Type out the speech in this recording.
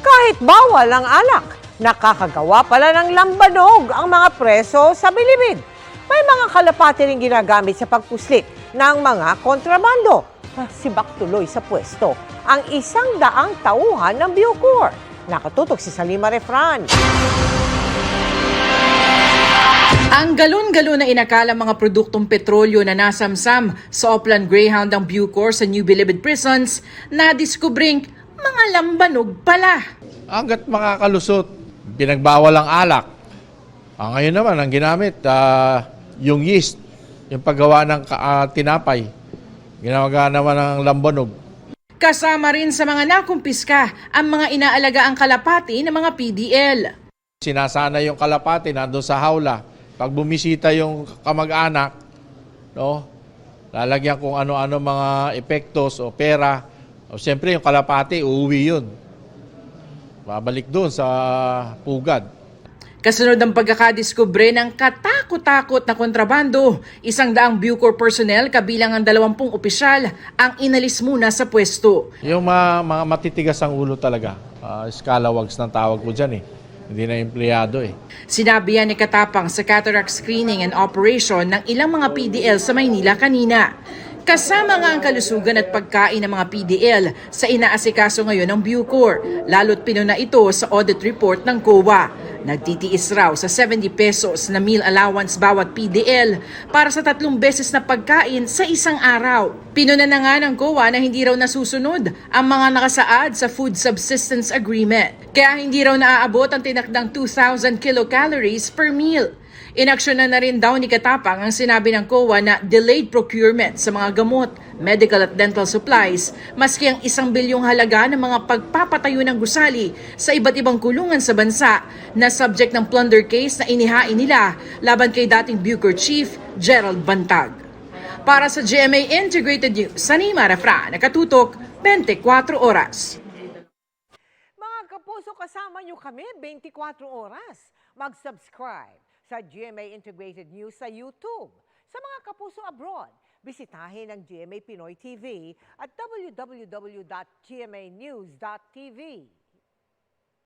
Kahit bawal ang alak, nakakagawa pala ng lambanog ang mga preso sa bilibid. May mga kalapati rin ginagamit sa pagpuslit ng mga kontrabando. Ah, Sibak tuloy sa pwesto ang isang daang tauhan ng Bucor. Nakatutok si Salima Refran. Ang galon-galon na inakala mga produktong petrolyo na nasamsam sa Opland Greyhound ng Bucor sa New Bilibid Prisons na diskubring mga lambanog pala. Hanggat makakalusot, pinagbawal ang alak. Ah, ngayon naman, ang ginamit, ah, yung yeast, yung paggawa ng ah, tinapay. Ginawa naman ng lambanog. Kasama rin sa mga nakumpiska ang mga inaalaga ang kalapati ng mga PDL. Sinasana yung kalapati nandun sa hawla. Pag bumisita yung kamag-anak, no, lalagyan kung ano-ano mga epektos o pera. O, siyempre, yung kalapati, uuwi yun. Babalik doon sa pugad. Kasunod ng pagkakadiskubre ng katakot-takot na kontrabando, isang daang Bucor personnel kabilang ang dalawampung opisyal ang inalis muna sa pwesto. Yung mga, mga matitigas ang ulo talaga. Uh, scalawags ng tawag ko dyan eh. Hindi na empleyado eh. Sinabi yan ni Katapang sa cataract screening and operation ng ilang mga PDL sa Maynila kanina. Kasama nga ang kalusugan at pagkain ng mga PDL sa inaasikaso ngayon ng Bucor, lalo't pinuna ito sa audit report ng COA. Nagtitiis raw sa 70 pesos na meal allowance bawat PDL para sa tatlong beses na pagkain sa isang araw. Pinuna na nga ng COA na hindi raw nasusunod ang mga nakasaad sa Food Subsistence Agreement. Kaya hindi raw naaabot ang tinakdang 2,000 kilocalories per meal. Inaksyonan na rin daw ni Katapang ang sinabi ng COA na delayed procurement sa mga gamot, medical at dental supplies, maski ang isang bilyong halaga ng mga pagpapatayo ng gusali sa iba't ibang kulungan sa bansa na subject ng plunder case na inihain nila laban kay dating Bucor Chief Gerald Bantag. Para sa GMA Integrated News, Sanima Refra, nakatutok 24 oras. Mga kapuso, kasama nyo kami 24 oras. Mag-subscribe sa GMA Integrated News sa YouTube. Sa mga kapuso abroad, bisitahin ang GMA Pinoy TV at www.gmanews.tv.